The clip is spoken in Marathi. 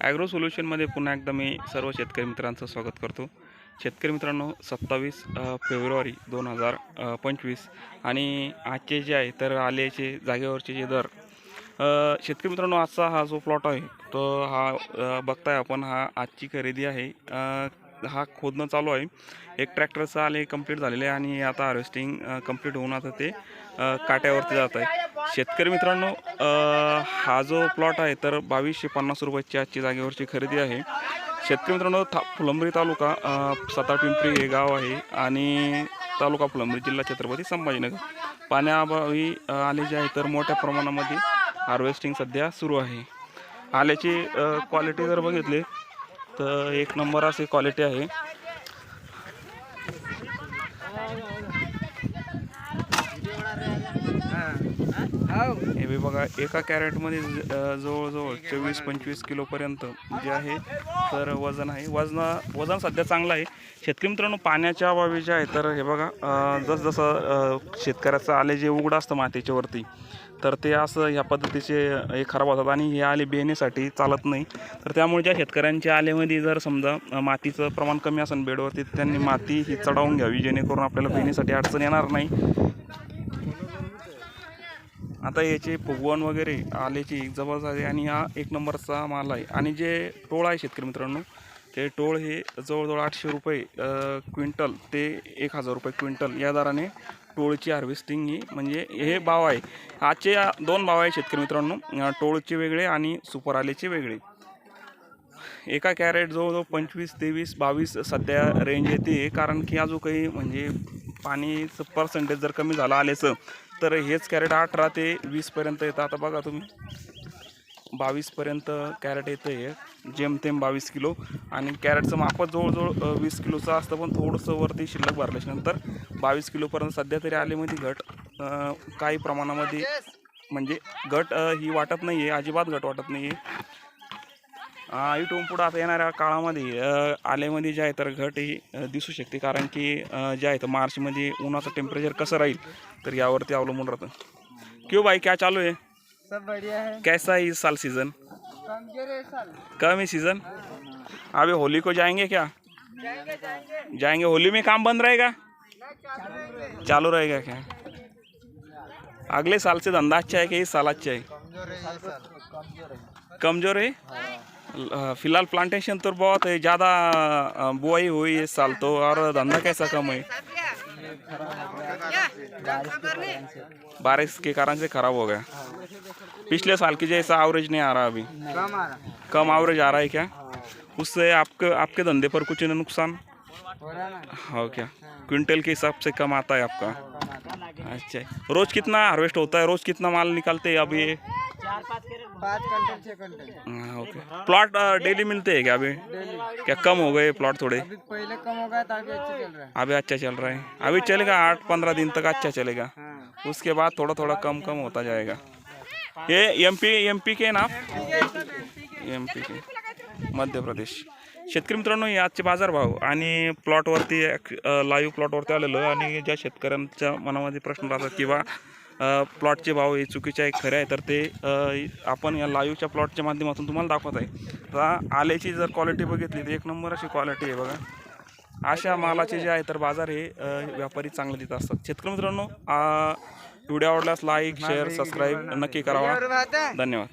ॲग्रो सोल्युशनमध्ये पुन्हा एकदा मी सर्व शेतकरी मित्रांचं स्वागत करतो. शेतकरी मित्रांनो सत्तावीस फेब्रुवारी दोन हजार पंचवीस आणि आजचे जे आहे तर आल्याचे जागेवरचे जे दर शेतकरी मित्रांनो आजचा हा जो प्लॉट आहे तो हा बघताय आपण हा आजची खरेदी आहे. हा खोदणं चालू आहे. एक ट्रॅक्टरचं आले कंप्लीट झालेले आहे आणि आता हार्वेस्टिंग कंप्लीट होऊन आता ते काट्यावरती जात आहे. शेतकरी मित्रांनो हा जो प्लॉट आहे तर बावीसशे पन्नास रुपयाची आजची जागेवरची खरेदी आहे. शेतकरी मित्रांनो था फुलंबरी तालुका अ, सातार पिंपरी हे गाव आहे आणि तालुका फुलंबरी जिल्हा छत्रपती संभाजीनगर. पाण्याअभावी आले जे आहे तर मोठ्या प्रमाणामध्ये हार्वेस्टिंग सध्या सुरू आहे. आल्याची क्वालिटी जर बघितली तर एक नंबर अशी क्वालिटी आहे. हे. बी बघा एका कॅरेटमध्ये ज- जवळजवळ चोवीस पंचवीस किलोपर्यंत जे आहे तर वजन आहे. वजन वजन सध्या चांगलं आहे. शेतकरी मित्रांनो पाण्याच्या अभावी जे आहे तर हे बघा जसजसं शेतकऱ्याचं आले जे उघडं असतं मातीच्यावरती तर ते असं ह्या पद्धतीचे हे खराब होतात आणि हे आले बेण्यासाठी चालत नाही. तर त्यामुळे ज्या शेतकऱ्यांच्या आलेमध्ये जर समजा मातीचं प्रमाण कमी असेल बेडवरती त्यांनी माती ही चढावून घ्यावी जेणेकरून आपल्याला बेण्यासाठी अडचण येणार नाही. आता याचे फुगवण वगैरे आल्याची जबरदस्त आहे आणि हा एक नंबरचा माल आहे. आणि जे टोळ आहे शेतकरी मित्रांनो ते टोळ हे जवळजवळ आठशे रुपये क्विंटल ते एक हजार रुपये क्विंटल या दराने टोळची हार्वेस्टिंग ही म्हणजे हे भाव आहे. आजचे या दोन भाव आहे शेतकरी मित्रांनो टोळचे वेगळे आणि सुपर आलेचे वेगळे. एका कॅरेट जवळजवळ पंचवीस तेवीस बावीस सध्या रेंज येते. कारण की अजून काही म्हणजे पाणीचं पर्सेंटेज जर कमी झालं आल्याचं तर हेच कॅरेट अठरा ते वीसपर्यंत येतं. आता बघा तुम्ही. बावीसपर्यंत कॅरेट येतं हे. जेमतेम बावीस किलो. आणि कॅरेटचं मापच जवळजवळ वीस किलोचं असतं पण थोडंसं वरती शिल्लक भरल्याच्यानंतर बावीस किलोपर्यंत सध्या तरी आलेमध्ये घट काही प्रमाणामध्ये म्हणजे घट ही वाटत नाही आहे अजिबात घट वाटत नाही आहे इथून पुढं आता येणाऱ्या काळामध्ये आल्यामध्ये जे आहे तर घट ही दिसू शकते. कारण की जे आहे तर मार्चमध्ये उन्हाचं टेम्परेचर कसं राहील तर यावरती अवलंबून राहतं. क्यों भाई क्या चालू है सब बढ़िया है। कैसा है इस साल सीज़न कमजोर है साल? कम है सीज़न अभी होली को जाएंगे क्या? जाएंगे जाएंगे। जाएंगे। होली में काम बंद रहेगा? चालू रहेगा। क्या? अगले साल से धंधा अच्छा है कि इस साल अच्छा है? कमजोर है। फ़िलहाल प्लांटेशन तो बहुत है, ज़्यादा बुआई हुई इस साल तो और धंधा कैसा कम है? बारिश के कारण से खराब हो गया। पिछले साल की जैसा एवरेज नहीं आ रहा अभी। कम एवरेज आ रहा है क्या? उससे आपके आपके धंधे पर कुछ ना नुकसान? हो हो क्या? क्विंटल के हिसाब से कम आता है आपका। अच्छा। रोज कितना हार्वेस्ट होता है? रोज कितना माल निकालते हैं अभी ये? पाँच क्विंटल छः क्विंटल हाँ, ओके. प्लॉट डेली मिलते हैं क्या अभी? क्या कम हो गए प्लॉट थोड़े? अभी पहले कम हो गया था अभी अच्छे चल रहा है. अभी अच्छा चल रहा है. अभी चलेगा आठ पंद्रह दिन तक अच्छा चलेगा. हाँ. उसके बाद थोड़ा थोड़ा कम कम होता जाएगा. ये एम पी एम पी के ना एम पी के मध्य प्रदेश. शेतकरी मित्रांनो हे आजचे बाजारभाव आणि प्लॉटवरती लाईव्ह प्लॉटवरती आलेलो आहे आणि ज्या शेतकऱ्यांच्या मनामध्ये प्रश्न राहतात किंवा प्लॉटचे भाव हे चुकीचे आहे खरे आहे. तर ते आपण या लाईव्हच्या प्लॉटच्या माध्यमातून तुम्हाला दाखवत आहे. तर आल्याची जर क्वालिटी बघितली तर एक नंबर अशी क्वालिटी आहे बघा. अशा मालाचे जे आहे तर बाजार हे व्यापारी चांगले देत असतात. शेतकरी मित्रांनो व्हिडिओ आवडल्यास लाईक शेअर सबस्क्राईब नक्की करावा. धन्यवाद.